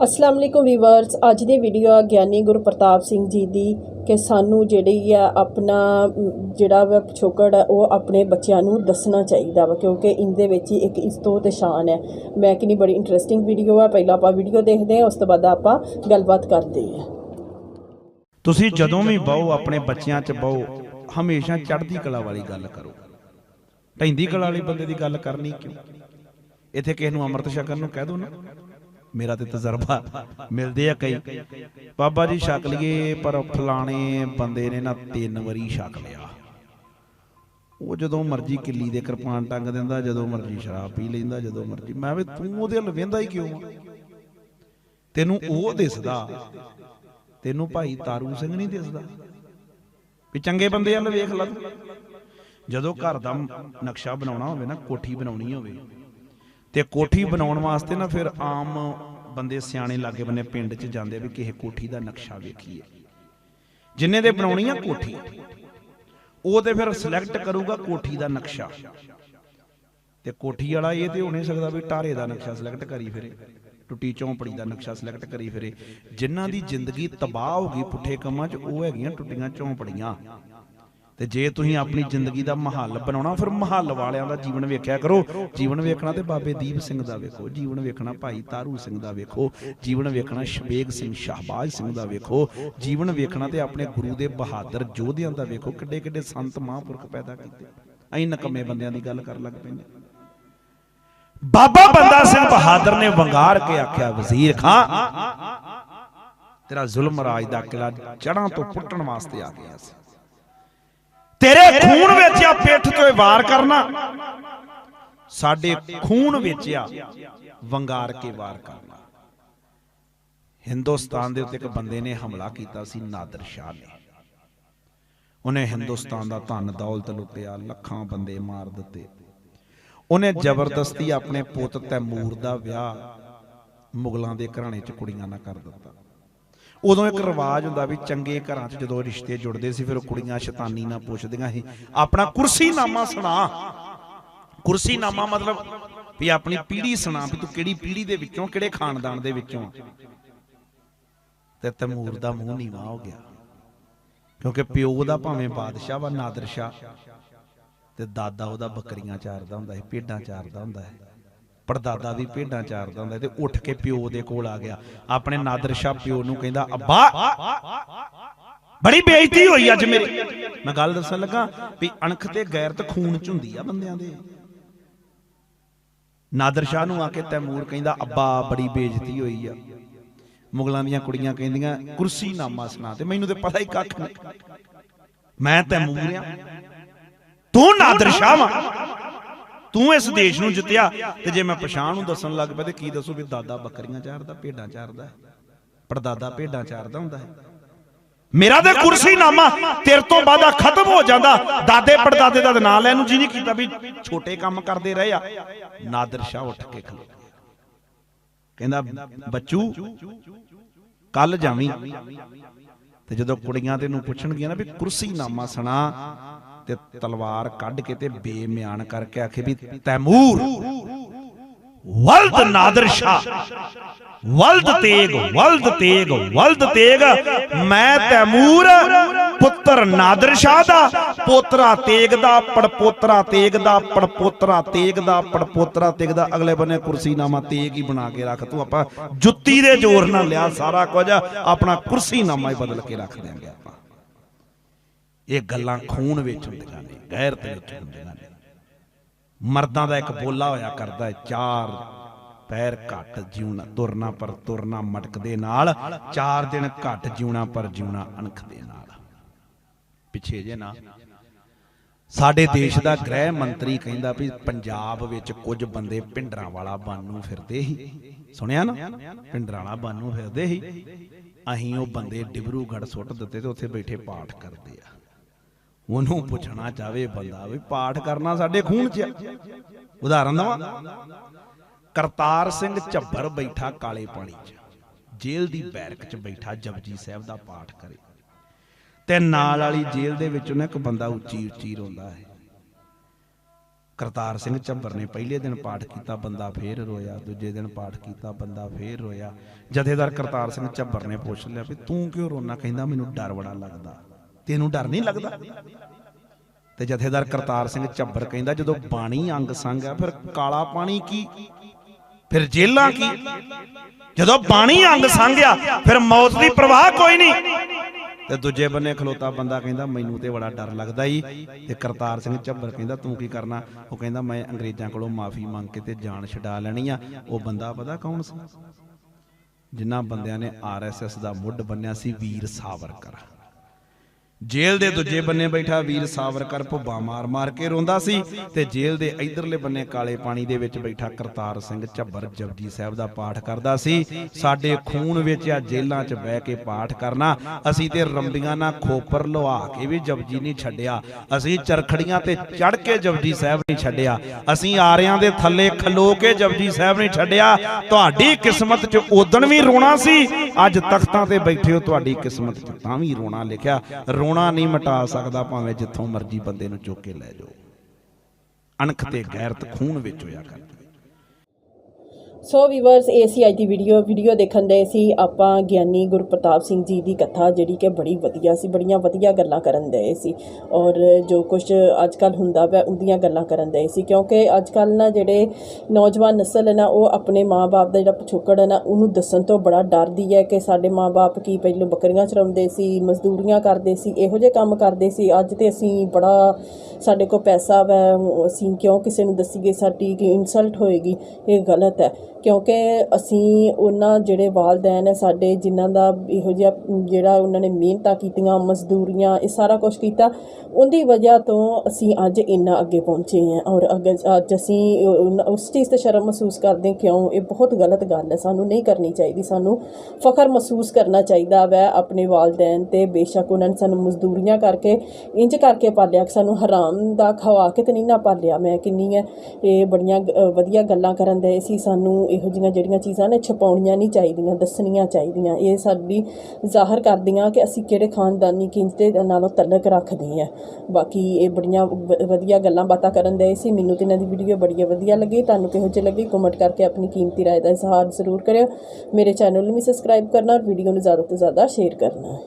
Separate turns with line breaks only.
ਅਸਲਾਮ ਅਲੈਕੁਮ viewers ਅੱਜ ਦੀ video ਆ ਗਿਆਨੀ ਗੁਰਪ੍ਰਤਾਪ ਸਿੰਘ ਜੀ ਦੀ ਕਿ ਸਾਨੂੰ ਜਿਹੜੀ ਆ ਆਪਣਾ ਜਿਹੜਾ ਵਾ ਪਿਛੋਕੜ ਆ ਉਹ ਆਪਣੇ ਬੱਚਿਆਂ ਨੂੰ ਦੱਸਣਾ ਚਾਹੀਦਾ ਵਾ ਕਿਉਂਕਿ ਇਹਦੇ ਵਿੱਚ ਹੀ ਇੱਕ ਇਸਤੋਂ ਤੇ ਸ਼ਾਨ ਹੈ ਮੈਂ ਕਿੰਨੀ ਬੜੀ ਇੰਟਰਸਟਿੰਗ ਵੀਡੀਓ ਆ ਪਹਿਲਾਂ ਆਪਾਂ ਵੀਡੀਓ ਦੇਖਦੇ ਹਾਂ ਉਸ ਤੋਂ ਬਾਅਦ ਆਪਾਂ ਗੱਲਬਾਤ ਕਰਦੇ ਹਾਂ।
ਤੁਸੀਂ ਜਦੋਂ ਵੀ ਬਹੁ ਆਪਣੇ ਬੱਚਿਆਂ 'ਚ ਬਹੁ ਹਮੇਸ਼ਾ ਚੜ੍ਹਦੀ ਕਲਾ ਵਾਲੀ ਗੱਲ ਕਰੋ। ਢੈਂਦੀ ਕਲਾ ਵਾਲੇ ਬੰਦੇ ਦੀ ਗੱਲ ਕਰਨੀ ਕਿਉਂ? ਇੱਥੇ ਕਿਸੇ ਨੂੰ ਅੰਮ੍ਰਿਤ ਛਕਣ ਨੂੰ ਕਹਿ ਦੋ ਨਾ ਮੇਰਾ ਤੇ ਤਜਰਬਾ ਮਿਲਦੇ ਆ ਕਈ। ਬਾਬਾ ਜੀ ਛਕ ਲਈਏ, ਪਰ ਫਲਾਣੇ ਬੰਦੇ ਨੇ ਨਾ ਤਿੰਨ ਵਾਰੀ ਛਕ ਲਿਆ। ਉਹ ਜਦੋਂ ਮਰਜ਼ੀ ਕਿੱਲੀ ਦੇ ਕਿਰਪਾਨ ਟੰਗ ਦਿੰਦਾ, ਜਦੋਂ ਮਰਜ਼ੀ ਸ਼ਰਾਬ ਪੀ ਲੈਂਦਾ, ਜਦੋਂ ਮਰਜ਼ੀ। ਮੈਂ ਵੀ ਤੂੰ ਉਹਦੇ ਵੱਲ ਵੇਂਦਾ ਹੀ ਕਿਉਂ ਤੈਨੂੰ ਉਹ ਦਿਸਦਾ, ਤੈਨੂੰ ਭਾਈ ਤਾਰੂ ਸਿੰਘ ਨਹੀਂ ਦਿਸਦਾ। ਵੀ ਚੰਗੇ ਬੰਦੇ ਵੱਲ ਵੇਖ ਲੈ ਜਦੋਂ ਘਰ ਦਾ ਨਕਸ਼ਾ ਬਣਾਉਣਾ ਹੋਵੇ ਨਾ, ਕੋਠੀ ਬਣਾਉਣੀ ਹੋਵੇ ਤੇ ਕੋਠੀ ਬਣਾਉਣ ਵਾਸਤੇ ਨਾ ਫਿਰ ਆਮ ਬੰਦੇ ਸਿਆਣੇ ਲਾਗੇ ਬੰਨੇ ਪਿੰਡ 'ਚ ਜਾਂਦੇ ਵੀ ਕਿਸੇ ਕੋਠੀ ਦਾ ਨਕਸ਼ਾ ਵੇਖੀਏ। ਜਿੰਨੇ ਦੇ ਬਣਾਉਣੀ ਆ ਕੋਠੀ ਉਹ ਤੇ ਫਿਰ ਸਿਲੈਕਟ ਕਰੂਗਾ ਕੋਠੀ ਦਾ ਨਕਸ਼ਾ। ਤੇ ਕੋਠੀ ਵਾਲਾ ਇਹ ਤੇ ਹੋ ਨਹੀਂ ਸਕਦਾ ਵੀ ਟਾਰੇ ਦਾ ਨਕਸ਼ਾ ਸਿਲੈਕਟ ਕਰੀ ਫਿਰੇ ਟੁੱਟੀ ਝੌਂਪੜੀ ਦਾ ਨਕਸ਼ਾ ਸਿਲੈਕਟ ਕਰੀ ਫਿਰੇ। ਜਿਨ੍ਹਾਂ ਦੀ ਜ਼ਿੰਦਗੀ ਤਬਾਹ ਹੋ ਗਈ ਪੁੱਠੇ ਕੰਮਾਂ 'ਚ ਉਹ ਹੈਗੀਆਂ ਟੁੱਟੀਆਂ ਝੌਂਪੜੀਆਂ। ਤੇ ਜੇ ਤੁਸੀਂ ਆਪਣੀ ਜ਼ਿੰਦਗੀ ਦਾ ਮਹੱਲ ਬਣਾਉਣਾ ਫਿਰ ਮਹੱਲ ਵਾਲਿਆਂ ਦਾ ਜੀਵਨ ਵੇਖਿਆ ਕਰੋ। ਜੀਵਨ ਵੇਖਣਾ ਤੇ ਬਾਬੇ ਦੀਪ ਸਿੰਘ ਦਾ ਵੇਖੋ ਜੀਵਨ ਵੇਖਣਾ ਭਾਈ ਤਾਰੂ ਸਿੰਘ ਦਾ ਵੇਖੋ ਜੀਵਨ ਵੇਖਣਾ ਸ਼ਬੇਗ ਸਿੰਘ ਸ਼ਹਬਾਜ਼ ਸਿੰਘ ਦਾ ਵੇਖੋ ਜੀਵਨ ਵੇਖਣਾ ਤੇ ਆਪਣੇ ਗੁਰੂ ਦੇ ਬਹਾਦਰ ਯੋਧਿਆਂ ਦਾ ਵੇਖੋ ਕਿੱਡੇ ਕਿੱਡੇ ਸੰਤ ਮਹਾਂਪੁਰਖ ਪੈਦਾ ਕੀਤੇ। ਅਸੀਂ ਨਕਮੇ ਬੰਦਿਆਂ ਦੀ ਗੱਲ ਕਰਨ ਲੱਗ ਪੈਂਦੇ। ਬਾਬਾ ਬੰਦਾ ਸਿੰਘ ਬਹਾਦਰ ਨੇ ਵੰਗਾਰ ਕੇ ਆਖਿਆ ਵਜ਼ੀਰ ਖਾਂ ਤੇਰਾ ਜ਼ੁਲਮ ਰਾਜ ਦਾ ਕਿਲਾ ਜੜਾਂ ਤੋਂ ਪੁੱਟਣ ਵਾਸਤੇ ਆ ਗਿਆ ਸੀ। ਤੇਰੇ ਖੂਨ ਵਿੱਚ ਆ ਪਿੱਠ ਤੋਂ ਵਾਰ ਕਰਨਾ। ਸਾਡੇ ਖੂਨ ਵਿੱਚ ਆ ਵੰਗਾਰ ਕੇ ਵਾਰ ਕਰਨਾ। ਹਿੰਦੁਸਤਾਨ ਦੇ ਉੱਤੇ ਇੱਕ ਬੰਦੇ ਨੇ ਹਮਲਾ ਕੀਤਾ ਸੀ, ਨਾਦਰ ਸ਼ਾਹ ਨੇ। ਉਹਨੇ ਹਿੰਦੁਸਤਾਨ ਦਾ ਧਨ ਦੌਲਤ ਲੁੱਟਿਆ, ਲੱਖਾਂ ਬੰਦੇ ਮਾਰ ਦਿੱਤੇ। ਉਹਨੇ ਜ਼ਬਰਦਸਤੀ ਆਪਣੇ ਪੁੱਤ ਤੈਮੂਰ ਦਾ ਵਿਆਹ ਮੁਗਲਾਂ ਦੇ ਘਰਾਣੇ 'ਚ ਕੁੜੀਆਂ ਨਾਲ ਕਰ ਦਿੱਤਾ। ਉਦੋਂ ਇੱਕ ਰਿਵਾਜ ਹੁੰਦਾ ਵੀ ਚੰਗੇ ਘਰਾਂ 'ਚ ਜਦੋਂ ਰਿਸ਼ਤੇ ਜੁੜਦੇ ਸੀ, ਫਿਰ ਉਹ ਕੁੜੀਆਂ ਸ਼ੈਤਾਨੀ ਨਾਲ ਪੁੱਛਦੀਆਂ ਸੀ, ਆਪਣਾ ਕੁਰਸੀਨਾਮਾ ਸੁਣਾ। ਕੁਰਸੀਨਾਮਾ ਮਤਲਬ ਵੀ ਆਪਣੀ ਪੀੜ੍ਹੀ ਸੁਣਾ ਵੀ ਤੂੰ ਕਿਹੜੀ ਪੀੜ੍ਹੀ ਦੇ ਵਿੱਚੋਂ, ਕਿਹੜੇ ਖਾਨਦਾਨ ਦੇ ਵਿੱਚੋਂ ਤੇ ਤੈਮੂਰ ਦਾ ਮੂੰਹ ਨੀਵਾ ਹੋ ਗਿਆ, ਕਿਉਂਕਿ ਪਿਓ ਦਾ ਭਾਵੇਂ ਬਾਦਸ਼ਾਹ ਵਾ ਨਾਦਰ ਸ਼ਾਹ ਤੇ ਦਾਦਾ ਉਹਦਾ ਬੱਕਰੀਆਂ ਚਾਰਦਾ ਹੁੰਦਾ ਸੀ ਭੇਡਾਂ ਚਾਰਦਾ ਹੁੰਦਾ ਹੈ ਪੜਦਾਦਾ ਵੀ ਭੇਡਾਂ ਚਾਰਦਾ ਹੁੰਦਾ ਤੇ ਉੱਠ ਕੇ ਪਿਓ ਦੇ ਕੋਲ ਆ ਗਿਆ। ਆਪਣੇ ਨਾਦਰ ਸ਼ਾਹ ਪਿਓ ਨੂੰ ਕਹਿੰਦਾ, ਅੱਬਾ, ਬੜੀ ਬੇਇੱਜ਼ਤੀ ਹੋਈ ਅੱਜ ਮੇਰੀ। ਮੈਂ ਗੱਲ ਦੱਸਣ ਲੱਗਾ ਵੀ ਅਣਖ ਤੇ ਗੈਰਤ ਖੂਨ ਚ ਹੁੰਦੀ ਆ ਬੰਦਿਆਂ ਦੇ। ਨਾਦਰ ਸ਼ਾਹ ਨੂੰ ਆ ਕੇ ਤੈਮੂਰ ਕਹਿੰਦਾ, ਅੱਬਾ, ਬੜੀ ਬੇਇੱਜ਼ਤੀ ਹੋਈ ਆ। ਮੁਗਲਾਂ ਦੀਆਂ ਕੁੜੀਆਂ ਕਹਿੰਦੀਆਂ, ਕੁਰਸੀ ਨਾਮਾ ਸੁਣਾ ਤੇ ਮੈਨੂੰ ਤੇ ਪਤਾ ਹੀ ਕੱਖ ਨਹੀਂ। ਮੈਂ ਤੈਮੂਰ ਆ। ਤੂੰ ਨਾਦਰ ਸ਼ਾਹ ਵਾਂ। ਤੂੰ ਇਸ ਦੇਸ਼ ਨੂੰ ਜਿੱਤਿਆ ਤੇ ਜੇ ਮੈਂ ਪਛਾਣ ਨੂੰ ਦੱਸਣ ਲੱਗ ਪਿਆ ਤੇ ਕੀ ਦੱਸੂ ਵੀ ਦਾਦਾ ਬੱਕਰੀਆਂ ਚਾਰਦਾ, ਭੇਡਾਂ ਚਾਰਦਾ ਹੈ। ਭੇਡਾਂ ਚਾਰਦਾ ਹੁੰਦਾ ਹੈ। ਮੇਰਾ ਤੇ ਕੁਰਸੀ ਨਾਮਾ ਤੇਰੇ ਤੋਂ ਬਾਅਦ ਖਤਮ ਹੋ ਜਾਂਦਾ। ਦਾਦੇ ਪੜਦਾਦੇ ਦਾ ਨਾਂ ਲੈਣ ਨੂੰ ਜੀ ਨਹੀਂ ਕੀਤਾ ਵੀ ਛੋਟੇ ਕੰਮ ਕਰਦੇ ਰਹੇ ਆ। ਨਾਦਰ ਸ਼ਾਹ ਉੱਠ ਕੇ ਖਲੋ ਕਹਿੰਦਾ, ਬੱਚੂ ਕੱਲ ਜਾਵੀਂ। ਤੇ ਜਦੋਂ ਕੁੜੀਆਂ ਤੈਨੂੰ ਪੁੱਛਣਗੀਆਂ ਨਾ ਵੀ ਕੁਰਸੀ ਨਾਮਾ ਸੁਣਾ ਤੇ ਤਲਵਾਰ ਕੱਢ ਕੇ ਤੇ ਬੇਮਿਆਨ ਕਰਕੇ ਆਖੇ ਵੀ ਤੈਮੂਰ, ਵਲਦ ਨਾਦਰ ਸ਼ਾਹ, ਵਲਦ ਤੇਗ ਵਲਦ ਤੇਗ ਵਲਦ ਤੇਗ, ਮੈਂ ਤੈਮੂਰ, ਪੁੱਤਰ ਨਾਦਰ ਸ਼ਾਹ ਦਾ, ਪੋਤਰਾ ਤੇਗ ਦਾ, ਪੜਪੋਤਰਾ ਤੇਗ ਦਾ, ਪੜਪੋਤਰਾ ਤੇਗ ਦਾ, ਪੜਪੋਤਰਾ ਤੇਗ ਦਾ, ਅਗਲੇ ਬੰਨੇ ਕੁਰਸੀਨਾਮਾ ਤੇਗ ਹੀ ਬਣਾ ਕੇ ਰੱਖ, ਤੂੰ ਆਪਾਂ ਜੁੱਤੀ ਦੇ ਜ਼ੋਰ ਨਾਲ ਲਿਆ, ਸਾਰਾ ਕੁਝ ਆਪਣਾ ਕੁਰਸੀਨਾਮਾ ਹੀ ਬਦਲ ਕੇ ਰੱਖ ਦਿਆਂਗੇ ਆਪਾਂ। ਇਹ ਗੱਲਾਂ ਖੂਨ ਵਿੱਚ ਹੁੰਦੀਆਂ ਨੇ, ਗੈਰਤ ਵਿੱਚ ਹੁੰਦੀਆਂ ਨੇ। ਮਰਦਾਂ ਦਾ ਇੱਕ ਬੋਲਾ ਹੋਇਆ ਕਰਦਾ ਹੈ, ਚਾਰ ਪੈਰ ਘੱਟ ਜਿਉਣਾ, ਤੁਰਨਾ ਪਰ ਤੁਰਨਾ ਮਟਕਦੇ ਨਾਲ, ਚਾਰ ਦਿਨ ਘੱਟ ਜਿਉਣਾ ਪਰ ਜਿਉਣਾ ਅਣਖ ਦੇ ਨਾਲ। ਪਿੱਛੇ ਜੇ ਨਾ, ਸਾਡੇ ਦੇਸ਼ ਦਾ ਗ੍ਰਹਿ ਮੰਤਰੀ ਕਹਿੰਦਾ ਵੀ ਪੰਜਾਬ ਵਿੱਚ ਕੁਝ ਬੰਦੇ ਪਿੰਡਰਾਂ ਵਾਲਾ ਬਾਨੂ ਫਿਰਦੇ ਸੀ ਸੁਣਿਆ ਨਾ? ਪਿੰਡਰਾਂ ਵਾਲਾ ਬਾਨੂ ਫਿਰਦੇ ਸੀ ਅਸੀਂ ਉਹ ਬੰਦੇ ਡਿਬਰੂਗੜ ਸੁੱਟ ਦਿੱਤੇ ਤੇ ਉੱਥੇ ਬੈਠੇ ਪਾਠ ਕਰਦੇ ਆ। ਉਹਨੂੰ ਪੁੱਛਣਾ ਚਾਵੇ ਬੰਦਾ ਵੀ ਪਾਠ ਕਰਨਾ ਸਾਡੇ ਖੂਨ 'ਚ ਉਦਾਹਰਨ ਦਵਾਂ, ਕਰਤਾਰ ਸਿੰਘ ਝੱਬਰ ਬੈਠਾ ਕਾਲੇ ਪਾਣੀ 'ਚ, ਜੇਲ੍ਹ ਦੀ ਬੈਰਕ 'ਚ ਬੈਠਾ ਜਪਜੀ ਸਾਹਿਬ ਦਾ ਪਾਠ ਕਰੇ। ਤੇ ਨਾਲ ਵਾਲੀ ਜੇਲ੍ਹ ਦੇ ਵਿੱਚ ਉਹਨੇ ਇੱਕ ਬੰਦਾ ਉੱਚੀ ਉੱਚੀ ਰੋਂਦਾ ਹੈ। ਕਰਤਾਰ ਸਿੰਘ ਝੱਬਰ ਨੇ ਪਹਿਲੇ ਦਿਨ ਪਾਠ ਕੀਤਾ, ਬੰਦਾ ਫੇਰ ਰੋਇਆ, ਦੂਜੇ ਦਿਨ ਪਾਠ ਕੀਤਾ, ਬੰਦਾ ਫੇਰ ਰੋਇਆ। ਜਥੇਦਾਰ ਕਰਤਾਰ ਸਿੰਘ ਝੱਬਰ ਨੇ ਪੁੱਛ ਲਿਆ ਵੀ ਤੂੰ ਕਿਉਂ ਰੋਣਾ ਕਹਿੰਦਾ ਮੈਨੂੰ ਡਰ ਬੜਾ ਲੱਗਦਾ। ਤੈਨੂੰ ਡਰ ਨਹੀਂ ਲੱਗਦਾ? ਤੇ ਜਥੇਦਾਰ ਕਰਤਾਰ ਸਿੰਘ ਝੱਬਰ ਕਹਿੰਦਾ, ਜਦੋਂ ਬਾਣੀ ਅੰਗ ਸੰਗ ਆ, ਫਿਰ ਕਾਲਾ ਪਾਣੀ ਕੀ? ਫਿਰ ਜੇਲਾਂ ਕੀ? ਜਦੋਂ ਬਾਣੀ ਅੰਗ ਸੰਗ ਆ, ਫਿਰ ਮੌਤ ਦੀ ਪ੍ਰਵਾਹ ਕੋਈ ਨਹੀਂ। ਤੇ ਦੂਜੇ ਬੰਨੇ ਖਲੋਤਾ ਬੰਦਾ ਕਹਿੰਦਾ, ਮੈਨੂੰ ਤੇ ਬੜਾ ਡਰ ਲੱਗਦਾ ਈ। ਤੇ ਕਰਤਾਰ ਸਿੰਘ ਝੱਬਰ ਕਹਿੰਦਾ, ਤੂੰ ਕੀ ਕਰਨਾ? ਉਹ ਕਹਿੰਦਾ, ਮੈਂ ਅੰਗਰੇਜ਼ਾਂ ਕੋਲੋਂ ਮਾਫੀ ਮੰਗ ਕੇ ਤੇ ਜਾਨ ਛਡਾ ਲੈਣੀ ਆ। ਉਹ ਬੰਦਾ ਪਤਾ ਕੌਣ ਸੀ? ਜਿਨ੍ਹਾਂ ਬੰਦਿਆਂ ਨੇ ਆਰਐਸਐਸ ਦਾ ਮੁੱਢ ਬੰਨਿਆ ਸੀ ਵੀਰ ਸਾਵਰਕਰ। ਜੇਲ੍ਹ ਦੇ ਦੂਜੇ ਬੰਨੇ ਬੈਠਾ ਵੀਰ ਸਾਵਰਕਰ ਭੁੱਬਾ ਮਾਰ ਮਾਰ ਕੇ ਰੋਂਦਾ ਸੀ ਤੇ ਜੇਲ੍ਹ ਦੇ ਇਧਰਲੇ ਬੰਨੇ ਕਾਲੇ ਪਾਣੀ ਦੇ ਵਿੱਚ ਬੈਠਾ ਕਰਤਾਰ ਸਿੰਘ ਝੱਬਰ ਜਪਜੀ ਸਾਹਿਬ ਦਾ ਪਾਠ ਕਰਦਾ ਸੀ। ਸਾਡੇ ਖੂਨ ਵਿੱਚ ਆ ਜੇਲ੍ਹਾਂ 'ਚ ਬਹਿ ਕੇ ਪਾਠ ਕਰਨਾ। ਅਸੀਂ ਤੇ ਰੰਬੀਆਂ ਨਾਲ ਖੋਪਰ ਲਵਾ ਕੇ ਵੀ ਜਪਜੀ ਨਹੀਂ ਛੱਡਿਆ। ਅਸੀਂ ਚਰਖੜੀਆਂ ਤੇ ਚੜ ਕੇ ਜਪਜੀ ਸਾਹਿਬ ਨਹੀਂ ਛੱਡਿਆ। ਅਸੀਂ ਆਰਿਆਂ ਦੇ ਥੱਲੇ ਖਲੋ ਕੇ ਜਪਜੀ ਸਾਹਿਬ ਨਹੀਂ ਛੱਡਿਆ। ਤੁਹਾਡੀ ਕਿਸਮਤ 'ਚ ਉਦਣ ਵੀ ਰੋਣਾ ਸੀ। ਅੱਜ ਤਖਤਾਂ ਤੇ ਬੈਠੇ ਹੋ ਤੁਹਾਡੀ ਕਿਸਮਤ 'ਚ ਤਾਂ ਵੀ ਰੋਣਾ ਲਿਖਿਆ। ਰੋਣਾ ਨਹੀਂ ਮਿਟਾ ਸਕਦਾ, ਭਾਵੇਂ ਜਿੱਥੋਂ ਮਰਜ਼ੀ ਬੰਦੇ ਨੂੰ ਚੁੱਕ ਕੇ ਲੈ ਜਾਓ। ਅਣਖ ਤੇ ਗੈਰਤ ਖੂਨ ਵਿੱਚ ਹੋਇਆ ਕਰਦਾ
ਸੋ ਵੀਵਰਸ ਇਹ ਸੀ ਅੱਜ ਦੀ ਵੀਡੀਓ ਵੀਡੀਓ ਦੇਖਣ ਦੇ ਸੀ ਆਪਾਂ ਗਿਆਨੀ ਗੁਰਪ੍ਰਤਾਪ ਸਿੰਘ ਜੀ ਦੀ ਕਥਾ, ਜਿਹੜੀ ਕਿ ਬੜੀ ਵਧੀਆ ਸੀ, ਬੜੀਆਂ ਵਧੀਆ ਗੱਲਾਂ ਕਰਨ ਦੇ ਸੀ। ਔਰ ਜੋ ਕੁਝ ਅੱਜ ਕੱਲ ਹੁੰਦਾ ਪਿਆ, ਉਹਦੀਆਂ ਗੱਲਾਂ ਕਰਨ ਦੇ ਸੀ। ਕਿਉਂਕਿ ਅੱਜ ਕੱਲ ਨਾ ਜਿਹੜੇ ਨੌਜਵਾਨ ਨਸਲ ਹੈ ਨਾ, ਉਹ ਆਪਣੇ ਮਾਪੇ ਦਾ ਜਿਹੜਾ ਪਿਛੋਕੜ ਹੈ ਨਾ, ਉਹਨੂੰ ਦੱਸਣ ਤੋਂ ਬੜਾ ਡਰਦੀ ਹੈ ਕਿ ਸਾਡੇ ਮਾਪੇ ਕੀ ਪਹਿਲਾਂ ਬੱਕਰੀਆਂ ਚਰਾਉਂਦੇ ਸੀ, ਮਜ਼ਦੂਰੀਆਂ ਕਰਦੇ ਸੀ, ਇਹੋ ਜਿਹੇ ਕੰਮ ਕਰਦੇ ਸੀ। ਅੱਜ ਤੇ ਅਸੀਂ ਬੜਾ, ਸਾਡੇ ਕੋਲ ਪੈਸਾ ਵੈ, ਅਸੀਂ ਕਿਉਂ ਕਿਸੇ ਨੂੰ ਦੱਸੀਏ ਸਾਡੀ ਕਿ ਇਨਸਲਟ ਹੋਏਗੀ, ਇਹ ਗਲਤ ਹੈ। ਕਿਉਂਕਿ ਅਸੀਂ ਉਹਨਾਂ ਜਿਹੜੇ ਵਾਲਦੈਨ ਹੈ, ਸਾਡੇ ਜਿਨ੍ਹਾਂ ਦਾ ਇਹੋ ਜਿਹਾ, ਜਿਹੜਾ ਉਹਨਾਂ ਨੇ ਮਿਹਨਤਾਂ ਕੀਤੀਆਂ, ਮਜ਼ਦੂਰੀਆਂ, ਇਹ ਸਾਰਾ ਕੁਝ ਕੀਤਾ, ਉਹਦੀ ਵਜ੍ਹਾ ਤੋਂ ਅਸੀਂ ਅੱਜ ਇੰਨਾ ਅੱਗੇ ਪਹੁੰਚੇ ਹਾਂ ਔਰ ਅੱਗੇ ਅੱਜ ਅਸੀਂ ਉਸ ਚੀਜ਼ ਤੇ ਸ਼ਰਮ ਮਹਿਸੂਸ ਕਰਦੇ ਕਿਉਂ? ਇਹ ਬਹੁਤ ਗਲਤ ਗੱਲ ਹੈ, ਸਾਨੂੰ ਨਹੀਂ ਕਰਨੀ ਚਾਹੀਦੀ, ਸਾਨੂੰ ਫਖਰ ਮਹਿਸੂਸ ਕਰਨਾ ਚਾਹੀਦਾ ਵੈ ਆਪਣੇ ਵਾਲਦੈਨ ਤੇ, ਬੇਸ਼ੱਕ ਉਹਨਾਂ ਨੇ ਸਾਨੂੰ ਮਜ਼ਦੂਰੀਆਂ ਕਰਕੇ, ਇੰਜ ਕਰਕੇ ਪਾਲਿਆ ਕਿ ਸਾਨੂੰ ਹਰਾਮ ਦਾ ਖਵਾ ਕੇ ਤੇ ਨਹੀਂ ਨਾ ਪਾਲਿਆ, ਮੈਂ ਕਿੰਨੀ ਹੈ, ਇਹ ਬੜੀਆਂ ਵਧੀਆ ਗੱਲਾਂ ਕਰਨ ਦੇ ਸੀ, ਸਾਨੂੰ ਇਹੋ ਜਿਹੀਆਂ ਜਿਹੜੀਆਂ ਚੀਜ਼ਾਂ ਨੇ ਛਪਾਉਣੀਆਂ ਨਹੀਂ ਚਾਹੀਦੀਆਂ ਦੱਸਣੀਆਂ ਚਾਹੀਦੀਆਂ ਇਹ ਸਾਡੀ ਜ਼ਾਹਰ ਕਰਦੀਆਂ ਕਿ ਅਸੀਂ ਕਿਹੜੇ ਖਾਨਦਾਨੀ ਕਿੰਤੇ ਨਾਲੋਂ ਤਲਕ ਰੱਖਦੇ ਆ ਬਾਕੀ ਇਹ ਬੜੀਆਂ ਵ- ਵਧੀਆ ਗੱਲਾਂ ਬਾਤਾਂ ਕਰਨ ਦੇ ਸੀ ਮੈਨੂੰ ਤੇ ਇਹਨਾਂ ਦੀ ਵੀਡੀਓ ਬੜੀ ਵਧੀਆ ਲੱਗੀ ਤੁਹਾਨੂੰ ਕਿਹੋ ਜਿਹੀ ਲੱਗੀ ਕਮੈਂਟ ਕਰਕੇ ਆਪਣੀ ਕੀਮਤੀ رائے ਦਾ ਇਜ਼ਹਾਰ ਜ਼ਰੂਰ ਕਰਿਓ ਮੇਰੇ ਚੈਨਲ ਨੂੰ ਵੀ ਸਬਸਕ੍ਰਾਈਬ ਕਰਨਾ ਔਰ ਵੀਡੀਓ ਨੂੰ ਜ਼ਿਆਦਾ ਤੋਂ ਜ਼ਿਆਦਾ ਸ਼ੇਅਰ ਕਰਨਾ